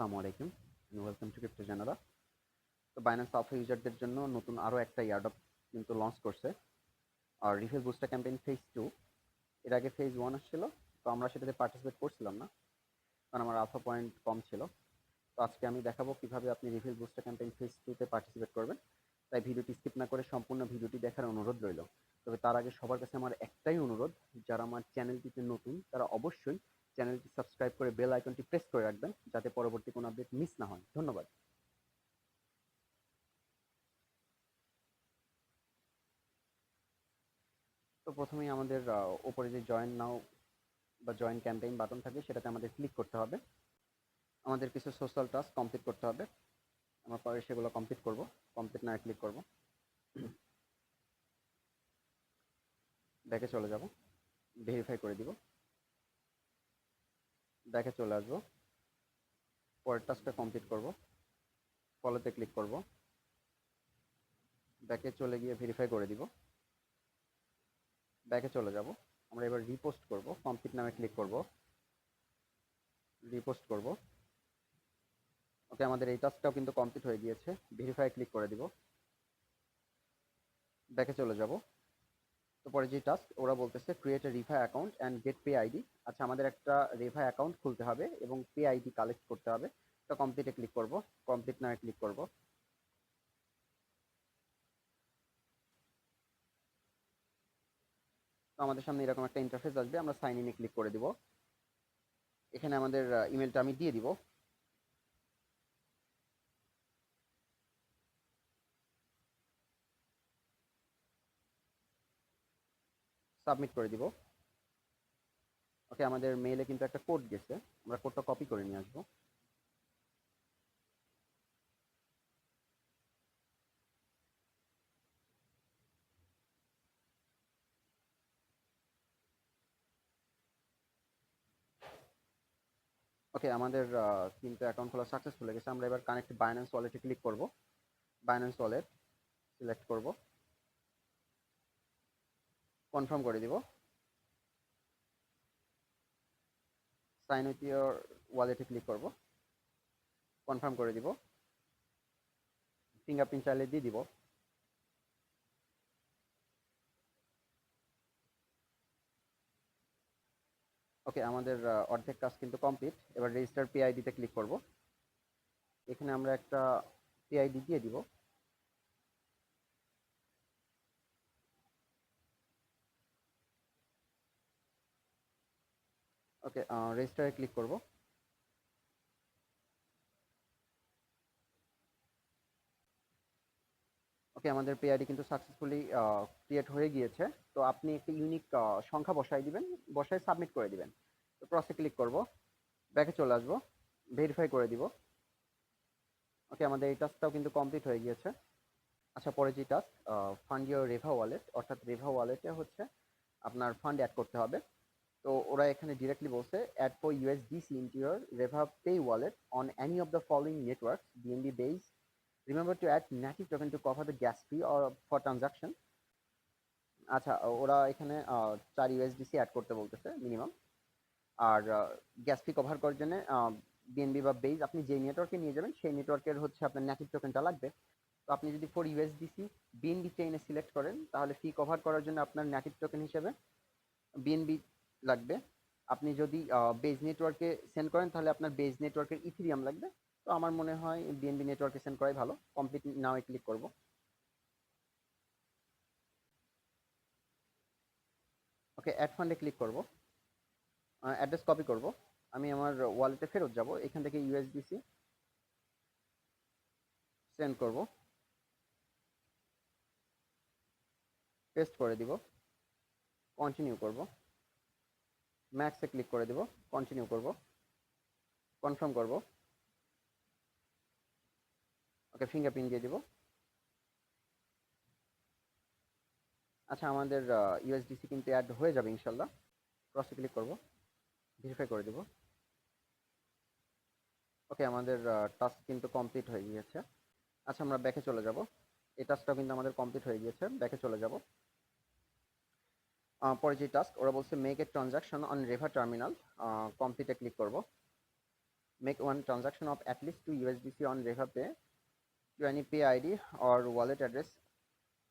আসসালামু আলাইকুম। Welcome to crypto জানারা তো বাইন্যান্স আলফা ইউজারদের জন্য নতুন আরও একটা ইয়ারডপ কিন্তু লঞ্চ করছে। আর refill booster campaign phase two এর আগে ফেজ ওয়ান আসছিল। তো আমরা সেটাতে পার্টিসিপেট করছিলাম না, কারণ আমার আলফা পয়েন্ট কম ছিল। তো আজকে আমি দেখাবো কীভাবে আপনি রিফিল বুস্টার ক্যাম্পেইন ফেজ টুতে পার্টিসিপেট করবেন। তাই ভিডিওটি স্কিপ না করে সম্পূর্ণ ভিডিওটি দেখার অনুরোধ রইল। তবে তার আগে সবার কাছে আমার একটাই অনুরোধ, যারা আমার চ্যানেলটিতে নতুন, তারা অবশ্যই চ্যানেলটি সাবস্ক্রাইব করে বেল আইকনটি প্রেস করে রাখবেন, যাতে পরবর্তী কোনো আপডেট মিস না হয়। ধন্যবাদ। তো প্রথমেই আমাদের উপরে যে জয়েন নাও বা জয়েন ক্যাম্পেইন বাটন থাকে সেটাতে আমাদের ক্লিক করতে হবে। আমাদের কিছু সোশ্যাল টাস্ক কমপ্লিট করতে হবে। আমরা পরে সেগুলো কমপ্লিট করব। কমপ্লিট না ক্লিক করব। ব্যাকে চলে যাব। ভেরিফাই করে দিব। ব্যাকে চলে আসব। পরের টাস্কটা কমপ্লিট করব। ফলোতে ক্লিক করব। ব্যাকে চলে গিয়ে ভেরিফাই করে দিব। ব্যাকে চলে যাব। আমরা এবার রিপোস্ট করব। কমপ্লিট নামে ক্লিক করব। রিপোস্ট করব। ওকে আমাদের এই টাস্কটাও কিন্তু কমপ্লিট হয়ে গিয়েছে। ভেরিফাই ক্লিক করে দিব। ব্যাকে চলে যাব। তো পরে যে টাস্ক ওরা বলতেছে create a Refi account and get pay ID আচ্ছা আমাদের একটা রিফাই অ্যাকাউন্ট খুলতে হবে এবং পে আইডি কালেক্ট করতে হবে। তো কমপ্লিটে ক্লিক করব কমপ্লিট নামে ক্লিক করব। তো আমাদের সামনে এরকম একটা ইন্টারফেস আসবে, আমরা সাইন ইনে ক্লিক করে দিব। এখানে আমাদের ইমেলটা আমি দিয়ে দিব। সাবমিট করে দিব। ওকে আমাদের মেইলে কিন্তু একটা কোড গেছে। আমরা কোডটা কপি করে নিয়ে আসব। ওকে আমাদের কিন্তু অ্যাকাউন্ট খোলা সাকসেসফুল হয়ে গেছে। আমরা এবার কানেক্ট বাইন্যান্স ওয়ালেটে ক্লিক করব। বাইন্যান্স ওয়ালেট সিলেক্ট করব। কনফার্ম করে দিব। সাইন উইথ ইয়োর ওয়ালেটে ক্লিক করব। কনফার্ম করে দিব। ফিঙ্গারপ্রিন্ট চাইলে দিয়ে দিব। ওকে আমাদের অর্ধেক কাজ কিন্তু কমপ্লিট এবার রেজিস্টার পিআইডিতে ক্লিক করব। এখানে আমরা একটা পিআইডি দিয়ে দিব। ওকে রেজিস্টারে ক্লিক করব। ওকে, আমাদের পিআইডি কিন্তু সাকসেসফুলি ক্রিয়েট হয়ে গিয়েছে। তো আপনি একটা ইউনিক সংখ্যা বসাই দিবেন, বসায় সাবমিট করে দিবেন। তো প্রসে ক্লিক করব। ব্যাকে চলে আসব ভেরিফাই করে দিব। ওকে, আমাদের এই টাস্কটাও কিন্তু কমপ্লিট হয়ে গিয়েছে। আচ্ছা পরে যে task fund your Reva wallet অর্থাৎ রেভা ওয়ালেটে হচ্ছে আপনার ফান্ড অ্যাড করতে হবে। তো ওরা এখানে ডিরেক্টলি বলছে add for USDC into your Reva pay wallet on any of the following network BNB base remember to add native token to cover the gas fee or for transaction. আচ্ছা ওরা এখানে চার ইউএসডিসি অ্যাড করতে বলতেছে minimum আর gas fee cover করার জন্য BNB বা বেজ আপনি যে নেটওয়ার্কে নিয়ে যাবেন, সেই নেটওয়ার্কের হচ্ছে আপনার নেটিভ টোকেনটা লাগবে। তো আপনি যদি ফোর ইউএসডিসি বিএনবি চেইনে সিলেক্ট করেন, তাহলে ফি কভার করার জন্য আপনার নেটিভ টোকেন হিসেবে বিএনবি লাগবে। আপনি যদি বেজ নেটওয়ার্কে সেন্ড করেন, তাহলে আপনার বেজ নেটওয়ার্কের ইথিরিয়াম লাগবে। তো আমার মনে হয় বিএনবি নেটওয়ার্কে সেন্ড করাই ভালো। কমপ্লিট নাও ক্লিক করব। ওকে অ্যাড ফান্ডে ক্লিক করব। অ্যাড্রেস কপি করব। আমি আমার ওয়ালেটে ফেরত যাব। এখান থেকে ইউএসডিসি সেন্ড করব। পেস্ট করে দিব। কন্টিনিউ করব। ম্যাক্সে ক্লিক করে দিব কন্টিনিউ করব কনফার্ম করব, ওকে ফিঙ্গারপ্রিন্ট দিয়ে দিব। আচ্ছা আমাদের ইউএসডিসি কিন্তু অ্যাড হয়ে যাবে ইনশাল্লাহ। ক্রসে ক্লিক করব ভেরিফাই করে দিব। ওকে, আমাদের টাস্ক কিন্তু কমপ্লিট হয়ে গিয়েছে। আচ্ছা আমরা ব্যাকে চলে যাব। এই টাস্কটা কিন্তু আমাদের কমপ্লিট হয়ে গিয়েছে ব্যাকে চলে যাব। পরে যে টাস্ক ওরা বলছে make a transaction on Rever terminal কমপ্লিটে click করব make one transaction of at least two USDC on Rever pay to any pay ID or wallet address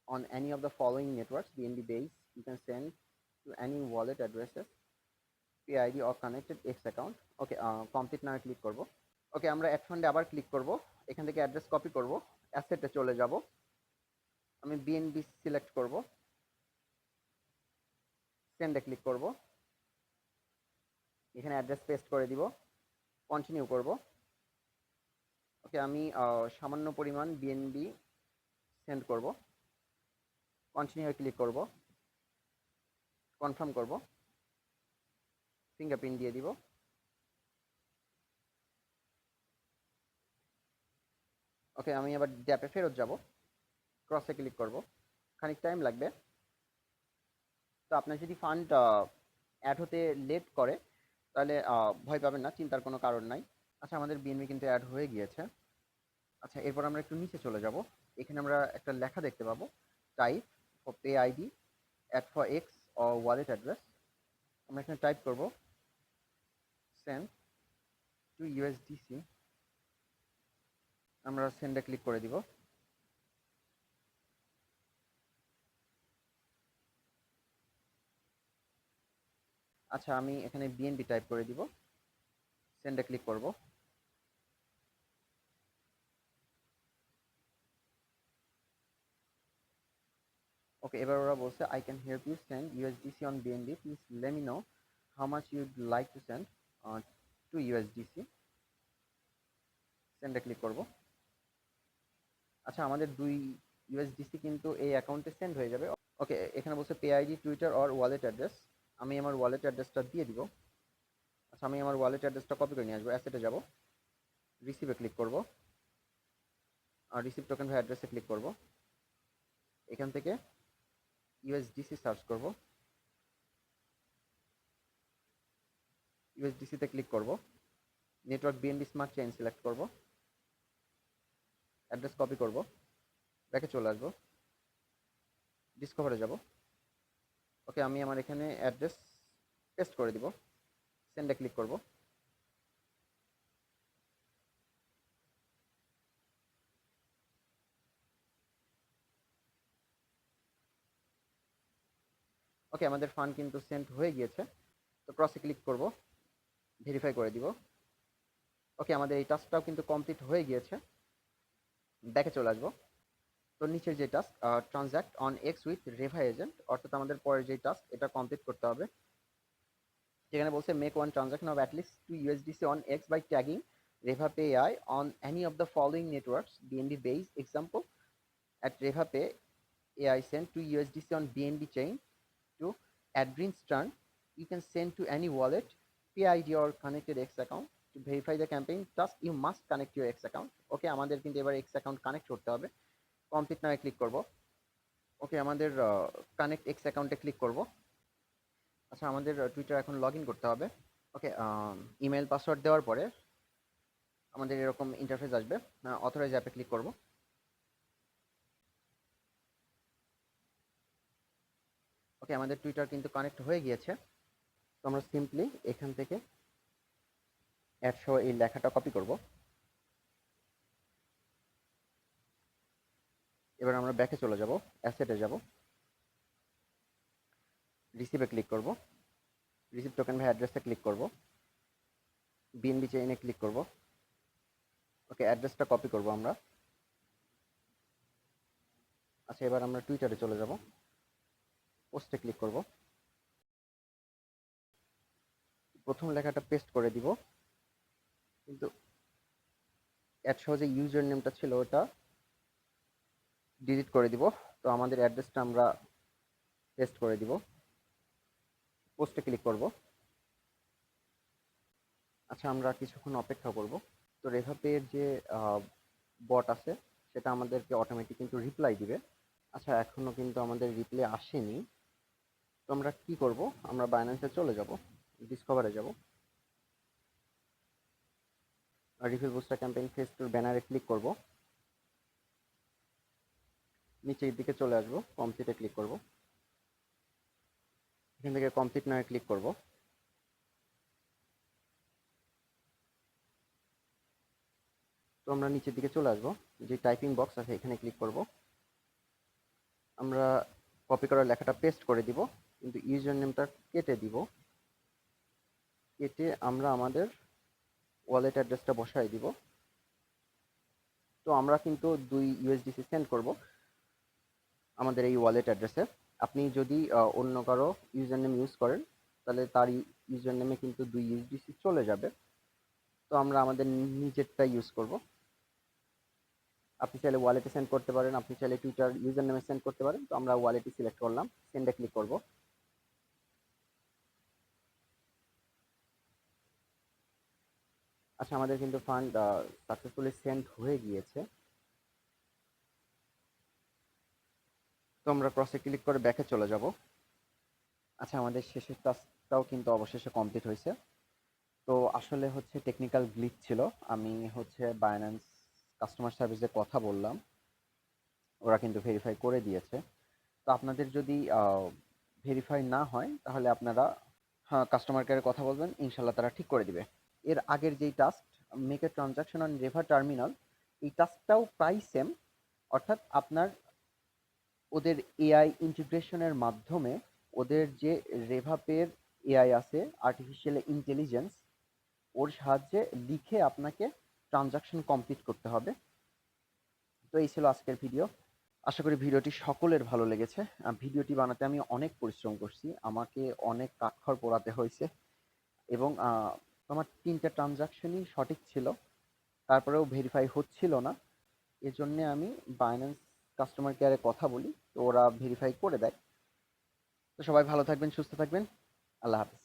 on any of the following networks BNB base you can send to any wallet addresses pay ID or connected X account okay complete নামে click করব। Okay আমরা app আবার click করব। এখান থেকে address copy করব। অ্যাসেটে চলে যাব। আমি বিএনবি সিলেক্ট করব। সেন্ডে ক্লিক করব। এখানে অ্যাড্রেস পেস্ট করে দিব। কন্টিনিউ করব। ওকে, আমি সামান্য পরিমাণ বিএনবি সেন্ড করব। কন্টিনিউ ক্লিক করব। কনফার্ম করব। ফিঙ্গারপ্রিন্ট দিয়ে দিব। ওকে, আমি আবার ড্যাপে ফেরত যাব। ক্রসে ক্লিক করব। খানিক টাইম লাগবে। তো আপনার যদি ফান্ড অ্যাড হতে লেট করে, তাহলে ভয় পাবেন না, চিন্তার কোনো কারণ নাই। আচ্ছা আমাদের বিএনবি কিন্তু অ্যাড হয়ে গিয়েছে। আচ্ছা এরপর আমরা একটু নিচে চলে যাব। এখানে আমরা একটা লেখা দেখতে পাবো। Type for pay ID add for X O wallet address আমরা এখানে টাইপ করব। সেন্ড টু ইউএসডিসি আমরা সেন্ডে ক্লিক করে দিব। আচ্ছা আমি এখানে বিএনপি টাইপ করে দিব। সেন্ডে ক্লিক করব। ওকে এবার ওরা বলছে I can help you send USDC on BNB please let me know how much you'd like to send two USDC সেন্ডে click করব। আচ্ছা আমাদের দুই ইউএসডিসি কিন্তু এই অ্যাকাউন্টে সেন্ড হয়ে যাবে। ওকে এখানে বলছে pay ID Twitter or wallet address আমি আমার ওয়ালেট অ্যাড্রেসটা দিয়ে দিব। আচ্ছা আমি আমার ওয়ালেট অ্যাড্রেসটা কপি করে নিয়ে আসব অ্যাসেটে যাব। রিসিভে ক্লিক করব। আর রিসিভ টোকেন ভাই অ্যাড্রেসে ক্লিক করব। এখান থেকে ইউএসডিসি সার্চ করব। ইউএসডিসিতে ক্লিক করব। Network BNB smart chain select করব। অ্যাড্রেস কপি করব। ব্যাকে চলে আসব। ডিসকভারে যাব। ওকে, আমি আমার এখানে অ্যাড্রেস পেস্ট করে দিব। সেন্ডে ক্লিক করব। ওকে, আমাদের ফান্ড কিন্তু সেন্ড হয়ে গিয়েছে। তো ক্রসে ক্লিক করব, ভেরিফাই করে দিব। ওকে, আমাদের এই টাস্কটাও কিন্তু কমপ্লিট হয়ে গিয়েছে। ব্যাকে চলে আসব। তো নিচের যে task transact on X with Reva agent অর্থাৎ আমাদের পরের যে টাস্ক এটা কমপ্লিট করতে হবে যেখানে বলছে make one transaction of at least two USDC on X by tagging Reva pay AI on any of the following networks BNB base example at Reva pay AI send to USDC on BNB chain to Adrin Stern. You can send to any wallet, PID or connected X account. To verify the campaign task, you must connect your X account. Okay আমাদের কিন্তু এবার X account connect করতে হবে complete নামে click করব। Okay আমাদের connect x অ্যাকাউন্টে click করব। আচ্ছা আমাদের টুইটার এখন লগ করতে হবে। ওকে ইমেল পাসওয়ার্ড দেওয়ার পরে আমাদের এরকম ইন্টারফেস আসবে। অথরাইজ অ্যাপে ক্লিক করব। ওকে আমাদের টুইটার কিন্তু কানেক্ট হয়ে গিয়েছে। তো আমরা সিম্পলি এখান থেকে সহ এই লেখাটা কপি করব। এবার আমরা ব্যাকে চলে যাব অ্যাসেটে যাব। রিসিভে ক্লিক করব। রিসিভ টোকেন ভাই অ্যাড্রেসে ক্লিক করব। বিএনবি চেইনে ক্লিক করব। ওকে অ্যাড্রেসটা কপি করব আমরা। আচ্ছা এবার আমরা টুইটারে চলে যাব। পোস্টে ক্লিক করব। প্রথম লেখাটা পেস্ট করে দিব। কিন্তু অ্যাড সহ যে ইউজার নেমটা ছিল ওটা ডিলিট করে দিব। তো আমাদের অ্যাড্রেসটা আমরা পেস্ট করে দিব। পোস্টে ক্লিক করব। আচ্ছা আমরা কিছুক্ষণ অপেক্ষা করব। তো রেভাপের যে বট আছে, সেটা আমাদেরকে অটোমেটিক কিন্তু রিপ্লাই দিবে। আচ্ছা এখনও কিন্তু আমাদের রিপ্লাই আসেনি। তো আমরা কি করব? আমরা বাইন্যান্সে চলে যাব ডিসকভারে যাব। রিফিল বুস্টার ক্যাম্পেইন ফেস টুর ব্যানারে ক্লিক করব। নিচের দিকে চলে আসব কমপ্লিটে ক্লিক করব। এখান থেকে কমপ্লিট নয় ক্লিক করব। তো আমরা নিচের দিকে চলে আসব, যে টাইপিং বক্স আছে এখানে ক্লিক করব। আমরা কপি করা লেখাটা পেস্ট করে দিব, কিন্তু ইউজার নেমটা কেটে দিব। কেটে আমরা আমাদের ওয়ালেট অ্যাড্রেসটা বসাই দিব। তো আমরা কিন্তু দুই ইউএসডিসি সেন্ড করব। আমাদের এই ওয়ালেট অ্যাড্রেসে আপনি যদি অন্য কারও ইউজার নেম ইউজ করেন, তাহলে তার ইউজার নেমে কিন্তু দুই ইউএসডিসি চলে যাবে। তো আমরা আমাদের নিজেরটা ইউজ করব। আপনি চাইলে ওয়ালেটে সেন্ড করতে পারেন, আপনি চাইলে টুইটার ইউজার নেমে সেন্ড করতে পারেন। তো আমরা ওয়ালেটে সিলেক্ট করলাম সেন্ডে ক্লিক করব। আচ্ছা আমাদের কিন্তু ফান্ড সাকসেসফুলি সেন্ড হয়ে গিয়েছে। তো আমরা ক্রসে ক্লিক করে ব্যাকে চলে যাব। আচ্ছা আমাদের শেষের টাস্কটাও কিন্তু অবশেষে কমপ্লিট হয়েছে। তো আসলে হচ্ছে টেকনিক্যাল গ্লিচ ছিল। আমি হচ্ছে বাইন্যান্স কাস্টমার সার্ভিসে কথা বললাম। ওরা কিন্তু ভেরিফাই করে দিয়েছে। তো আপনাদের যদি ভেরিফাই না হয়, তাহলে আপনারা হ্যাঁ কাস্টমার কেয়ারে কথা বলবেন। ইনশাল্লাহ তারা ঠিক করে দিবে। এর আগের যেই task make a transaction on রেভার terminal এই টাস্কটাও প্রায় সেম অর্থাৎ আপনার ওদের এআই ইন্টিগ্রেশনের মাধ্যমে ওদের যে রেভাপের এআই আছে আর্টিফিশিয়াল ইন্টেলিজেন্স ওর সাহায্যে লিখে আপনাকে ট্রানজাকশন কমপ্লিট করতে হবে। তো এই ছিল আজকের ভিডিও আশা করি ভিডিওটি সকলের ভালো লেগেছে। ভিডিওটি বানাতে আমি অনেক পরিশ্রম করছি। আমাকে অনেক কাঠখড় পোড়াতে হয়েছে এবং আমার তিনটা ট্রানজাকশনই সঠিক ছিল। তারপরেও ভেরিফাই হচ্ছিল না। এজন্যে আমি বাইন্যান্স কাস্টমার কেয়ারে কথা বলি, তো ওরা ভেরিফাই করে দেয়। তো সবাই ভালো থাকবেন, সুস্থ থাকবেন। আল্লাহ হাফিজ।